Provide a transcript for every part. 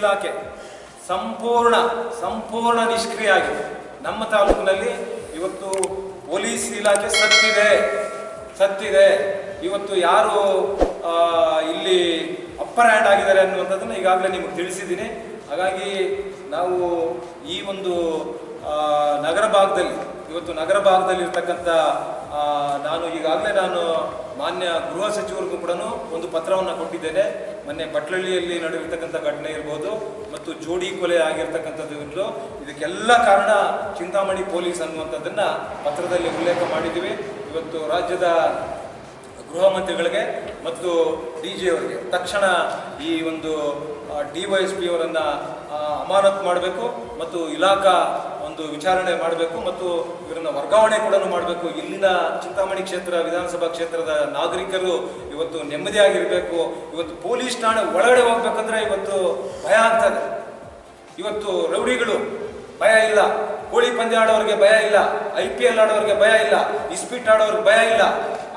ಇಲಾಖೆ ಸಂಪೂರ್ಣ ಸಂಪೂರ್ಣ ನಿಷ್ಕ್ರಿಯ ಆಗಿದೆ. ನಮ್ಮ ತಾಲೂಕಿನಲ್ಲಿ ಇವತ್ತು ಪೊಲೀಸ್ ಇಲಾಖೆ ಸತ್ತಿದೆ ಸತ್ತಿದೆ. ಇವತ್ತು ಯಾರು ಇಲ್ಲಿ ಅಪ್ಪರ್ ಹ್ಯಾಂಡ್ ಆಗಿದ್ದಾರೆ ಅನ್ನುವಂಥದ್ದನ್ನು ಈಗಾಗಲೇ ನಿಮಗೆ ತಿಳಿಸಿದ್ದೀನಿ. ಹಾಗಾಗಿ ನಾವು ಈ ಒಂದು ನಗರ ಭಾಗದಲ್ಲಿ, ಇವತ್ತು ನಗರ ಭಾಗದಲ್ಲಿ ಇರ್ತಕ್ಕಂಥ ನಾನು ಈಗಾಗಲೇ ನಾನು ಮಾನ್ಯ ಗೃಹ ಸಚಿವರಿಗೂ ಕೂಡ ಒಂದು ಪತ್ರವನ್ನು ಕೊಟ್ಟಿದ್ದೇನೆ. ಮೊನ್ನೆ ಬಟ್ಲಳ್ಳಿಯಲ್ಲಿ ನಡೆದಿರ್ತಕ್ಕಂಥ ಘಟನೆ ಇರ್ಬೋದು ಮತ್ತು ಜೋಡಿ ಕೊಲೆ ಆಗಿರ್ತಕ್ಕಂಥದ್ದು ಇರ್ಬೋದು. ಇದಕ್ಕೆಲ್ಲ ಕಾರಣ ಚಿಂತಾಮಣಿ ಪೊಲೀಸ್ ಅನ್ನುವಂಥದ್ದನ್ನು ಪತ್ರದಲ್ಲಿ ಉಲ್ಲೇಖ ಮಾಡಿದ್ದೀವಿ. ಇವತ್ತು ರಾಜ್ಯದ ಗೃಹ ಮಂತ್ರಿಗಳಿಗೆ ಮತ್ತು ಡಿ ಜಿ ಅವರಿಗೆ ತಕ್ಷಣ ಈ ಒಂದು ಡಿ ವೈ ಎಸ್ ಪಿ ಅವರನ್ನು ಅಮಾನತು ಮಾಡಬೇಕು ಮತ್ತು ಇಲಾಖಾ ಒಂದು ವಿಚಾರಣೆ ಮಾಡಬೇಕು ಮತ್ತು ಇವರನ್ನ ವರ್ಗಾವಣೆ ಕೂಡ ಮಾಡಬೇಕು. ಇಲ್ಲಿನ ಚಿಂತಾಮಣಿ ಕ್ಷೇತ್ರ, ವಿಧಾನಸಭಾ ಕ್ಷೇತ್ರದ ನಾಗರಿಕರು ಇವತ್ತು ನೆಮ್ಮದಿಯಾಗಿರಬೇಕು. ಇವತ್ತು ಪೊಲೀಸ್ ಠಾಣೆ ಒಳಗಡೆ ಹೋಗ್ಬೇಕಂದ್ರೆ ಇವತ್ತು ಭಯ ಆಗ್ತದೆ ಇವತ್ತು ರೌಡಿಗಳು ಭಯ ಇಲ್ಲ. ಕೋಳಿ ಪಂದ್ಯ ಆಡೋರಿಗೆ ಭಯ ಇಲ್ಲ. ಐ ಪಿ ಎಲ್ ಆಡೋರಿಗೆ ಭಯ ಇಲ್ಲ. ಇಸ್ಪೀಟ್ ಆಡೋರಿಗೆ ಭಯ ಇಲ್ಲ.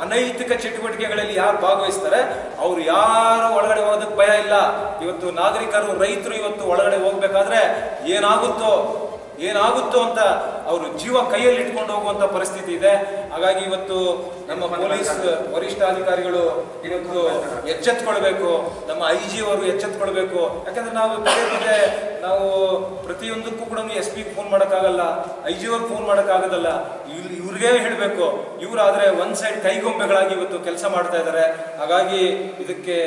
ಅನೈತಿಕ ಚಟುವಟಿಕೆಗಳಲ್ಲಿ ಯಾರು ಭಾಗವಹಿಸ್ತಾರೆ? ಅವ್ರು ಯಾರು ಒಳಗಡೆ ಹೋಗೋದಕ್ಕೆ ಭಯ ಇಲ್ಲ. ಇವತ್ತು ನಾಗರಿಕರು, ರೈತರು ಇವತ್ತು ಒಳಗಡೆ ಹೋಗ್ಬೇಕಾದ್ರೆ ಏನಾಗುತ್ತೋ ಏನಾಗುತ್ತೋ ಅಂತ ಅವರು ಜೀವ ಕೈಯಲ್ಲಿ ಇಟ್ಕೊಂಡು ಹೋಗುವಂತ ಪರಿಸ್ಥಿತಿ ಇದೆ. ಹಾಗಾಗಿ ಇವತ್ತು ನಮ್ಮ ಪೊಲೀಸ್ ವರಿಷ್ಠಾಧಿಕಾರಿಗಳು ಇವತ್ತು ಎಚ್ಚೆತ್ಕೊಳ್ಬೇಕು ನಮ್ಮ ಐ ಜಿ ಅವರು ಎಚ್ಚೆತ್ಕೊಳ್ಬೇಕು. ಯಾಕಂದ್ರೆ ನಾವು ಪದೇ ಪದೇ ನಾವು ಪ್ರತಿಯೊಂದಕ್ಕೂ ಕೂಡ ಎಸ್ ಪಿ ಫೋನ್ ಮಾಡೋಕ್ಕಾಗಲ್ಲ ಐ ಜಿ ಅವ್ರಿಗೆ ಫೋನ್ ಮಾಡೋಕ್ಕಾಗೋದಲ್ಲ. ಇವ ಇವ್ರಿಗೆ ಹೇಳಬೇಕು. ಇವರಾದ್ರೆ ಒಂದ್ ಸೈಡ್ ಕೈಗೊಂಬೆಗಳಾಗಿ ಇವತ್ತು ಕೆಲಸ ಮಾಡ್ತಾ ಇದ್ದಾರೆ ಹಾಗಾಗಿ ಇದಕ್ಕೆ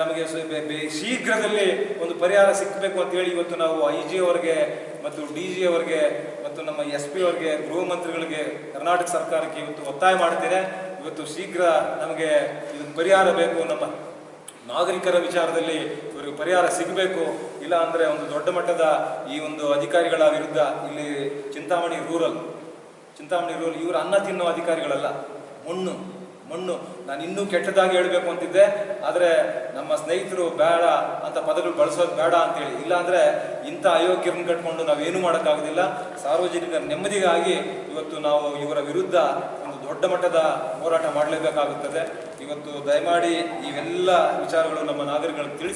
ನಮಗೆ ಶೀಘ್ರದಲ್ಲಿ ಒಂದು ಪರಿಹಾರ ಸಿಕ್ಕಬೇಕು ಅಂತ ಹೇಳಿ ಇವತ್ತು ನಾವು ಐ ಜಿ ಅವರಿಗೆ ಮತ್ತು ಡಿ ಜಿ ಅವರಿಗೆ ಮತ್ತು ನಮ್ಮ ಎಸ್ ಪಿ ಅವರಿಗೆ, ಗೃಹ ಮಂತ್ರಿಗಳಿಗೆ, ಕರ್ನಾಟಕ ಸರ್ಕಾರಕ್ಕೆ ಇವತ್ತು ಒತ್ತಾಯ ಮಾಡ್ತೇನೆ. ಇವತ್ತು ಶೀಘ್ರ ನಮಗೆ ಇದಕ್ಕೆ ಪರಿಹಾರ ಬೇಕು ನಮ್ಮ ನಾಗರಿಕರ ವಿಚಾರದಲ್ಲಿ ಇವರಿಗೆ ಪರಿಹಾರ ಸಿಗಬೇಕು. ಇಲ್ಲ ಅಂದರೆ ಒಂದು ದೊಡ್ಡ ಮಟ್ಟದ ಈ ಒಂದು ಅಧಿಕಾರಿಗಳ ವಿರುದ್ಧ ಇಲ್ಲಿ ಚಿಂತಾಮಣಿ ರೂರಲ್ ಚಿಂತಾಮಣಿ ರೂರಲ್ ಇವರು ಅನ್ನ ತಿನ್ನೋ ಅಧಿಕಾರಿಗಳಲ್ಲ, ಮಣ್ಣು. ಮಣ್ಣು. ನಾನು ಇನ್ನೂ ಕೆಟ್ಟದಾಗಿ ಹೇಳಬೇಕು ಅಂತಿದ್ದೆ. ಆದರೆ ನಮ್ಮ ಸ್ನೇಹಿತರು ಬೇಡ ಅಂತ ಪದಗಳು ಬಳಸೋದು ಬೇಡ ಅಂತೇಳಿ. ಇಲ್ಲ ಅಂದ್ರೆ ಇಂಥ ಅಯೋಗ್ಯರನ್ನು ಕಟ್ಕೊಂಡು ನಾವೇನು ಮಾಡೋಕ್ಕಾಗೋದಿಲ್ಲ. ಸಾರ್ವಜನಿಕರ ನೆಮ್ಮದಿಗಾಗಿ ಇವತ್ತು ನಾವು ಇವರ ವಿರುದ್ಧ ಒಂದು ದೊಡ್ಡ ಮಟ್ಟದ ಹೋರಾಟ ಮಾಡಲೇಬೇಕಾಗುತ್ತದೆ. ಇವತ್ತು ದಯಮಾಡಿ ಇವೆಲ್ಲ ವಿಚಾರಗಳು ನಮ್ಮ ನಾಗರಿಕರಿಗೆ ತಿಳಿಸಿ